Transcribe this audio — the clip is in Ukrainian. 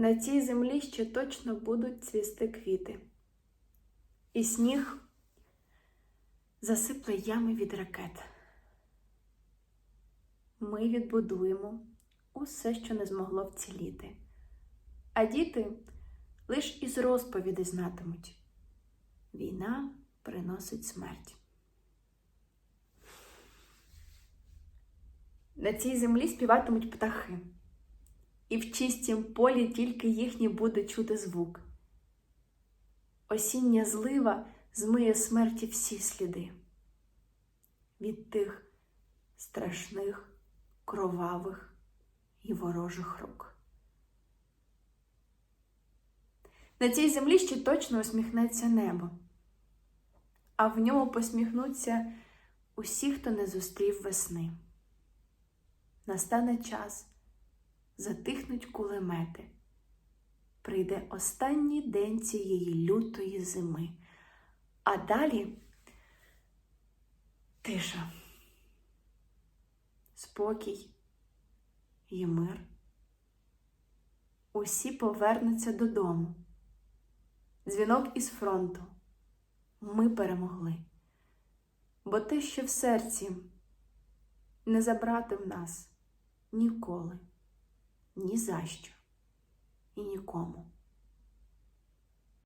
На цій землі ще точно будуть цвісти квіти. І сніг засипле ями від ракет. Ми відбудуємо усе, що не змогло вціліти. А діти лиш із розповіді знатимуть. Війна приносить смерть. На цій землі співатимуть птахи, і в чистім полі тільки їхній буде чути звук. Осіння злива змиє смерті всі сліди від тих страшних, кровавих і ворожих рук. На цій землі ще точно усміхнеться небо, а в ньому посміхнуться усі, хто не зустрів весни. Настане час, затихнуть кулемети. Прийде останній день цієї лютої зими, а далі тиша, спокій і мир. Усі повернуться додому. Дзвінок із фронту. Ми перемогли. Бо те, що в серці не забрати в нас ніколи, ні за що і нікому.